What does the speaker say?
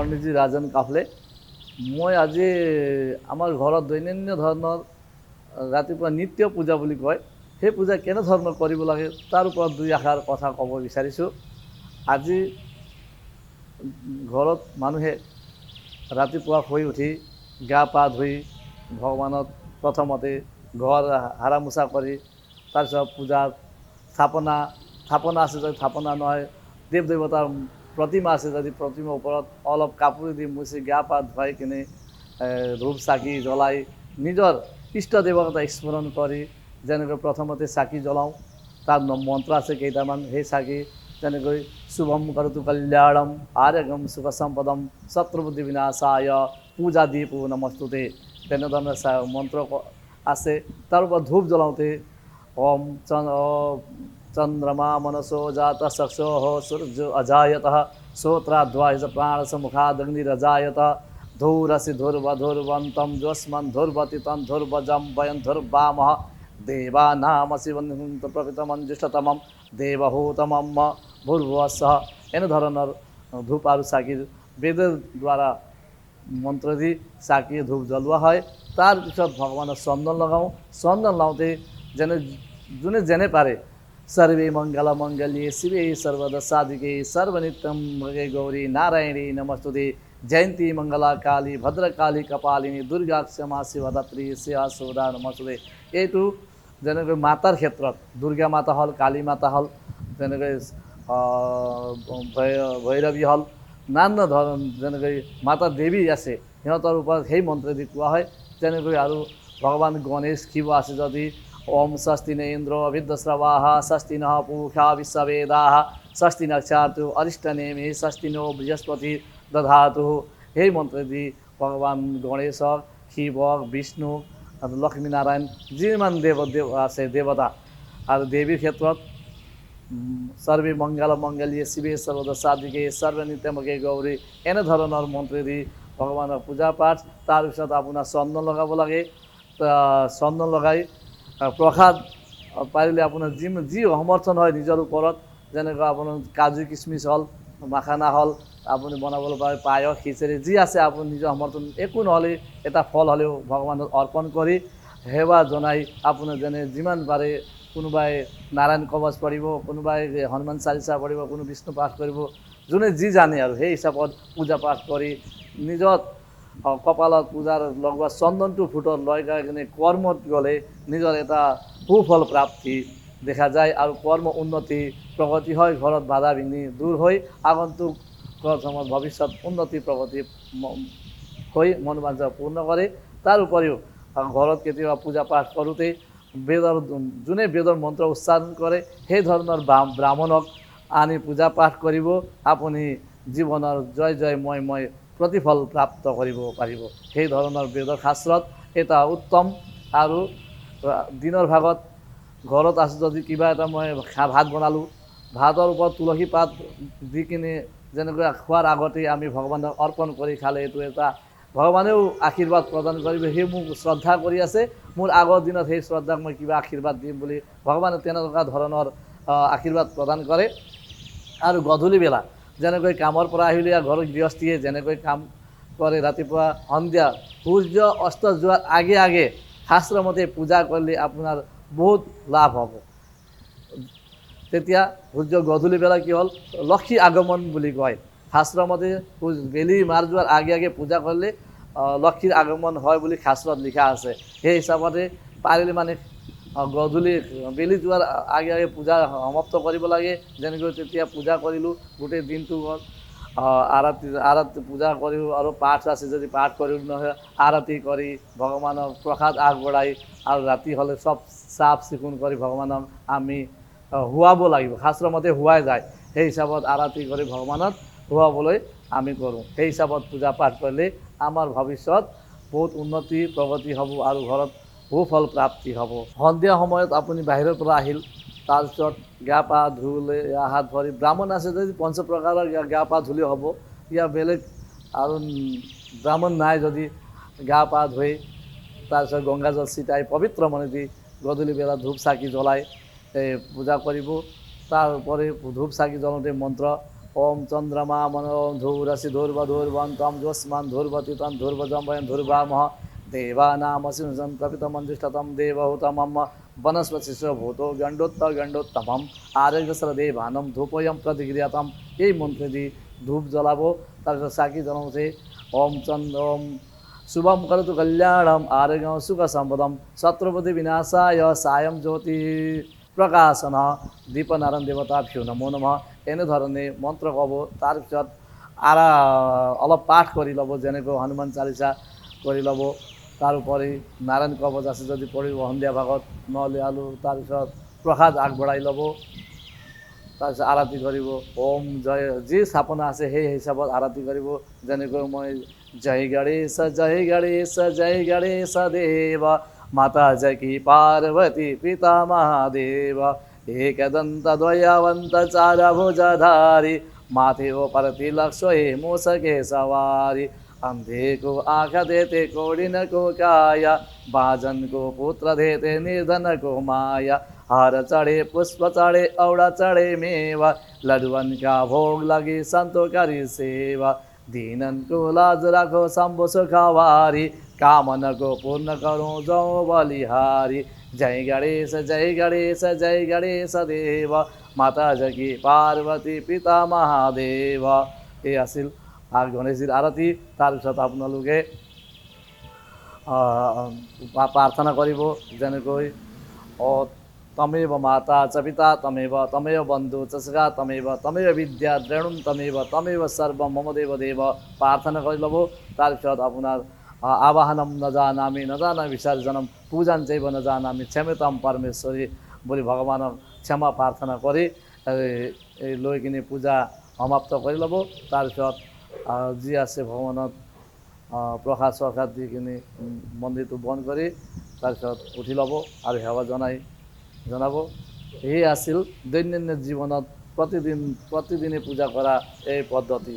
পণ্ডিতজী ৰাজন কাফলে, মই আজি আমাৰ ঘৰত দৈনন্দিন ধৰণৰ ৰাতিপুৱা নিত্য পূজা বুলি কয়, সেই পূজা কেনেধৰণৰ কৰিব লাগে, তাৰ ওপৰত দুই আষাৰ কথা ক'ব বিচাৰিছোঁ। আজি ঘৰত মানুহে ৰাতিপুৱা শুই উঠি গা পা ধুই ভগৱানত প্ৰথমতে ঘৰ হাৰা মোচা কৰি, তাৰপিছত পূজা, স্থাপনা স্থাপনা আছে যদি স্থাপনা নহয় দেৱ দেৱতাৰ প্ৰতিমা আছে যদি প্ৰতিমাৰ ওপৰত অলপ কাপোৰ দি মুচি গা পা ধুৱাই কিনে ধূপ চাকি জ্বলাই নিজৰ ইষ্ট দেৱতা স্মৰণ কৰি যেনেকৈ প্ৰথমতে চাকি জ্বলাওঁ, তাত মন্ত্ৰ আছে কেইটামান, সেই চাকি যেনেকৈ শুভম কৰোতো কল্যাণম আৰোগ্যম সুখ সম্পদম, শত্ৰুবুদ্ধি বিনাশায়, পূজা দীপ নমস্তুতে। তেনেধৰণৰ মন্ত্ৰ আছে। তাৰ ওপৰত ধূপ জ্বলাওঁতে, ওম চন্দ্ৰ চন্দ্ৰমা মনসো জাত চক্ষো সূৰ্য অজায়ত শ্ৰোত্রাদ্বায়জ প্রাণসমুখাদগ্নিরজায়ত ধূরসি ধুর্বধুর্বন্తం যস্মন ধুর্বতিতম ধুর্বজম বয়ন ধুর্বামহ দেৱানামসি বন্ধু প্ৰকৃতমঞ্জুষতমম দেৱহূতমম ভূৰ্ভুৱস্বহ এনেধৰণৰ ধূপ আৰু চাকিৰ বেদৰ দ্বাৰা মন্ত্ৰ দি চাকি ধূপ জ্বলোৱা হয় তাৰপিছত ভগৱানৰ চন্দন লগাওঁ চন্দন লাওঁতে যেনে যোনে যেনে পাৰে সর্বে মঙ্গল মঙ্গলে শিবে সর্বদ সাধিকে সর্বনিত্যম ভগে গৌরী নারায়ণী নমস্তুতে জয়ন্তী মঙ্গলা কালী ভদ্রকালী কপালিনী দুৰ্গা ক্ষমা শিৱদাত্ৰী শিৱা সুদা নমস্তুতে এইটো যেনেকৈ মাতাৰ ক্ষেত্ৰত দুৰ্গা মাতা হ'ল কালী মাতা হ'ল যেনেকৈ আহ, ভৈ- ভৈৰৱী হ'ল নানা ধৰণ যেনেকৈ মাতা দেৱী আছে সিহঁতৰ ওপৰত সেই মন্ত্ৰদি কোৱা হয় তেনেকৈ আৰু ভগৱান গণেশ শিৱ আছে যদি ওম স্বস্তি ন ইন্দ্ৰ বিদ্যস্রবাহ স্বস্তি নঃ পূষা বিশ্ববেদাহ স্বস্তি নক্ষাতু অরিষ্টনেমি স্বস্তি নো বৃহস্পতি দধাতু সেই মন্ত্ৰদি ভগৱান গণেশক শিৱক বিষ্ণু আৰু লক্ষ্মীনাৰায়ণ যিমান দেৱ দেৱ আছে দেৱতা আৰু দেৱীৰ ক্ষেত্ৰত উম, সৰ্বে মংগল মংগলীয়ে শিৱে সৰ্বদ সাধিকে সৰ্বনিত্যমকে গৌৰী এনেধৰণৰ মন্ত্ৰেদি ভগৱানৰ পূজা পাঠ তাৰপিছত আপোনাৰ চন্দন লগাব লাগে তা- চন্দন লগাই আহ, প্ৰসাদ পাৰিলে আপোনাৰ যি যি সমৰ্থন হয় নিজৰ ওপৰত যেনেকৈ আপোনাৰ কাজু কিচমিচ হ'ল মাখানা হ'ল আপুনি বনাবলৈ পাৰে পায়স খিচিৰি যি আছে আপুনি নিজৰ সমৰ্থন একো নহ'লে এটা ফল হ'লেও ভগৱানক অৰ্পণ কৰি সেৱা জনাই আপোনাৰ যেনে যিমান পাৰে কোনোবাই নাৰায়ণ কবচ পঢ়িব কোনোবাই হনুমান চালিচা পঢ়িব কোনো বিষ্ণু পাঠ কৰিব যোনে যি জানে আৰু সেই হিচাপত পূজা পাঠ কৰি নিজৰ অ, কপালত পূজাৰ লগোৱা চন্দনটো ফুটত লৈ গৈ কিনে কৰ্মত গ'লে নিজৰ এটা সুফল প্ৰাপ্তি দেখা যায় আৰু কৰ্ম উন্নতি, প্ৰগতি হয়, ঘৰত বাধা বিঘিনি দূৰ হৈ আগন্তুক প্ৰথমত ভৱিষ্যত উন্নতি, প্ৰগতি হৈ মনোবাঞ্ছা পূৰ্ণ কৰে। তাৰ উপৰিও ঘৰত কেতিয়াবা পূজা পাঠ কৰোঁতে বেদৰ, যোনে বেদৰ মন্ত্ৰ উচ্চাৰণ কৰে, সেই ধৰণৰ ব্ৰা- ব্ৰাহ্মণক আনি পূজা পাঠ কৰিব। আপুনি জীৱনৰ জয় জয়, মই মই প্ৰতিফল প্ৰাপ্ত কৰিব পাৰিব সেই ধৰণৰ বেদৰ শাস্ত্ৰত এটা উত্তম আৰু দিনৰ ভাগত ঘৰত আছোঁ যদি কিবা এটা মই ভাত বনালোঁ, ভাতৰ ওপৰত তুলসী পাত দি কিনে যেনেকৈ খোৱাৰ আগতেই আমি ভগৱানক অৰ্পণ কৰি খালে এইটো এটা, ভগৱানেও আশীৰ্বাদ প্ৰদান কৰিব, সেই মোক শ্ৰদ্ধা কৰি আছে, মোৰ আগৰ দিনত সেই শ্ৰদ্ধাক মই কিবা আশীৰ্বাদ দিম বুলি ভগৱানে তেনেকুৱা ধৰণৰ আশীৰ্বাদ প্ৰদান কৰে। আৰু গধূলি বেলা যেনেকৈ কামৰ পৰা আহিলে ঘৰৰ গৃহস্থীয়ে যেনেকৈ কাম কৰে, ৰাতিপুৱা, সন্ধিয়া, সূৰ্য, অস্ত যোৱাৰ আগে আগে শাস্ত্ৰমতে পূজা কৰিলে আপোনাৰ বহুত লাভ হ'ব। তেতিয়া সূৰ্য গধূলি বেলা কি হ'ল? লক্ষী আগমন বুলি কয়। শাস্ত্ৰমতে বেলি মাৰ যোৱাৰ আগে আগে পূজা কৰিলে লক্ষীৰ আগমন হয় বুলি শাস্ত্ৰত লিখা আছে। সেই হিচাপতে পাৰিলে মানে গধূলি, বেলি যোৱাৰ আগে আগে পূজা সমাপ্ত কৰিব লাগে। যেনেকৈ তেতিয়া পূজা কৰিলোঁ, গোটেই দিনটো গ'ল আৰতি আৰতি পূজা কৰিও আৰু পাঠ আছে, যদি পাঠ কৰিও নহয়, আৰতি কৰি ভগৱানক প্ৰসাদ আগবঢ়াই আৰু ৰাতি হ'লে চব চাফ চিকুণ কৰি ভগৱানক আমি শুৱাব লাগিব। শাস্ত্ৰমতে শুৱাই যায়, সেই হিচাপত আৰতি কৰি ভগৱানক শুৱাবলৈ আমি কৰোঁ। সেই হিচাপত পূজা পাঠ কৰিলে আমাৰ ভৱিষ্যত বহুত উন্নতি, প্ৰগতি হ'ব আৰু ঘৰত সুফল প্ৰাপ্তি হ'ব। সন্ধিয়া সময়ত আপুনি বাহিৰৰ পৰা আহিল। তাৰপিছত গা পা ধুলে, হাত ভৰি, ব্ৰাহ্মণ আছে যদি পঞ্চপ্ৰকাৰৰ গা- পা ধুলে হ'ব। ইয়াৰ বেলেগ আৰু ব্ৰাহ্মণ নাই যদি গা পা ধুই তাৰপিছত গংগাজল ছিটাই পবিত্ৰ মনে দি গধূলি বেলা ধূপ চাকি জ্বলাই এই পূজা কৰিব। তাৰ উপৰি ধূপ চাকি জ্বলাওঁতে মন্ত্ৰ, ওম চন্দ্রমা মন ধূরসি ধূর্ব ধূর্বন্তম জ্যোৎস্মান ধূর্বতি তম ধূর্বজম বয়ম देवानामसिंसं प्रपितमञ्जुष्टतं देवहुतमं वनस्वशिशो भूतो गण्डोत्त गण्डोत्तमम्। आरोग्यसर देवानं धूपोऽयं प्रतिक्रियातं यही मन्त्रदि धूप जलाबो तर साकी जलाउँथे ओम चन्द ओम शुभम करोतु कल्याणम आरोग्यम सुख सम्पदम शत्रुपति विनाशाय सायम ज्योति। प्रकाशन। दीपनारायण देवता भ्यू नमो नम। एने धरने मन्त्र अब तार आरा अलप पाठ गरिलब जेनेको हनुमान चालिसा गरिलब ল'ব তাৰোপৰি নাৰায়ণ কবচ আছে যদি পঢ়িব সন্ধিয়া ভাগত নহ'লে আৰু তাৰপিছত প্ৰসাদ আগবঢ়াই ল'ব তাৰপিছত আৰতি কৰিব ওম জয় যি স্থাপনা আছে সেই হিচাপত আৰতি কৰিব যেনেকৈ মই জয় গণেশ জয় গণেশ জয় গণেশ দেৱ মাতা জকি পাৰ্বতী পিতা মহাদেৱ एकदन्त द्वयवन्त चार भुजधारी माथे ओपर तिलक सोहे मूसके सवारी अंधे को आख देते कोडिन को काया बाजन को पुत्र देते निर्धन को माया हार चढे पुष्प चढे औडा चढे मेवा लडवनका भोग लगी संतो करी सेवा दिनको लाज राखो शम्भु सुखवारी कामनको पूर्ण गरौँ जाउँ बलिहारी जय गणेश जय गणेश जय गणेश देव माता जगी पार्वती पिता महादेव हे असिल গণেশজীৰ আৰতি তাৰপিছত আপোনালোকে প্ৰাৰ্থনা কৰিব যেনেকৈ, অ তমেৱ মাতা চ পিতা তমেৱ তমেৱ বন্ধু চ সখা তমেৱ তমেৱ বিদ্যা দ্ৰেণুম তমেৱ তমেৱ সৰ্ব মম দেৱ দেৱ প্ৰাৰ্থনা কৰি ল'ব। তাৰপিছত আপোনাৰ আবাহনম নজানামি নজানা বিসৰ্জনম পূজান চৈব নজানামি ক্ষমতাম পৰমেশ্বৰী বুলি ভগৱানক ক্ষমা প্ৰাৰ্থনা কৰি লৈ কিনি পূজা সমাপ্ত কৰি ল'ব। তাৰপিছত যি আছে ভ্ৰমণত প্ৰসাদ চসাদ দি কিনি মন্দিৰটো বন্ধ কৰি তাৰপিছত উঠি ল'ব আৰু সেৱা জনাই, জনাব। সেয়ে আছিল দৈনন্দিন জীৱনত প্ৰতিদিন, প্ৰতিদিনে পূজা কৰা এই পদ্ধতি।